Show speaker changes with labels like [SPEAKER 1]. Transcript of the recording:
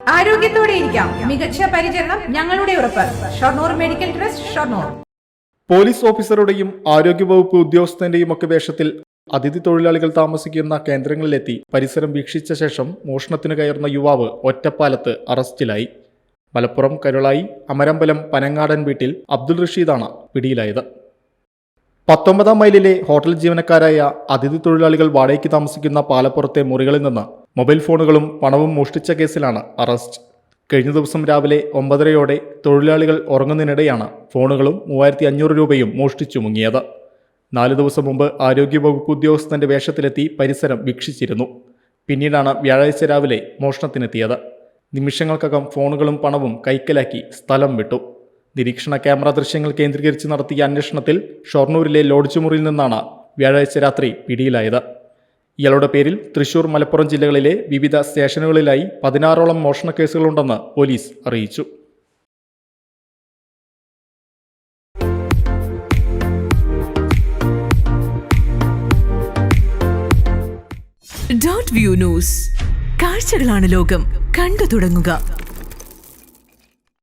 [SPEAKER 1] ആരോഗ്യത്തോടെ ഇരിക്കാം. മികച്ച പരിചരണം ഞങ്ങളുടെ ഉറപ്പ്. Shoranur medical trust Shoranur.
[SPEAKER 2] Police ഓഫീസറുടെയും ആരോഗ്യവകുപ്പ് ഉദ്യോഗസ്ഥന്റെയും ഒക്കെ വേഷത്തിൽ അതിഥി തൊഴിലാളികൾ താമസിക്കുന്ന കേന്ദ്രങ്ങളിലെത്തി പരിസരം വീക്ഷിച്ച ശേഷം മോഷണത്തിന് കയറുന്ന യുവാവ് ഒറ്റപ്പാലത്ത് അറസ്റ്റിലായി. മലപ്പുറം കരുളായി അമരമ്പലം പനങ്ങാടൻ വീട്ടിൽ അബ്ദുൾ റഷീദാണ് പിടിയിലായത്. പത്തൊമ്പതാം മൈലിലെ ഹോട്ടൽ ജീവനക്കാരായ അതിഥി തൊഴിലാളികൾ വാടകയ്ക്ക് താമസിക്കുന്ന പാലപ്പുറത്തെ മുറികളിൽ നിന്ന് മൊബൈൽ ഫോണുകളും പണവും മോഷ്ടിച്ച കേസിലാണ് അറസ്റ്റ്. കഴിഞ്ഞ ദിവസം രാവിലെ ഒമ്പതരയോടെ തൊഴിലാളികൾ ഉറങ്ങുന്നതിനിടെയാണ് ഫോണുകളും മൂവായിരത്തി അഞ്ഞൂറ് രൂപയും മോഷ്ടിച്ചു മുങ്ങിയത്. നാല് ദിവസം മുമ്പ് ആരോഗ്യവകുപ്പ് ഉദ്യോഗസ്ഥന്റെ വേഷത്തിലെത്തി പരിസരം വീക്ഷിച്ചിരുന്നു. പിന്നീടാണ് വ്യാഴാഴ്ച രാവിലെ മോഷണത്തിനെത്തിയത്. നിമിഷങ്ങൾക്കകം ഫോണുകളും പണവും കൈക്കലാക്കി സ്ഥലം വിട്ടു. നിരീക്ഷണ ക്യാമറ ദൃശ്യങ്ങൾ കേന്ദ്രീകരിച്ച് നടത്തിയ അന്വേഷണത്തിൽ ഷൊർണൂരിലെ ലോഡ്ജ് മുറിയിൽ നിന്നാണ് വ്യാഴാഴ്ച രാത്രി പിടിയിലായത്. ഇയാളുടെ പേരിൽ തൃശൂർ മലപ്പുറം ജില്ലകളിലെ വിവിധ സ്റ്റേഷനുകളിലായി പതിനാറോളം മോഷണ കേസുകളുണ്ടെന്ന് പോലീസ് അറിയിച്ചു.
[SPEAKER 3] ഡോട്ട് വ്യൂ ന്യൂസ് കാഴ്ചകളാണ് ലോകം. കണ്ടു തുടങ്ങുക.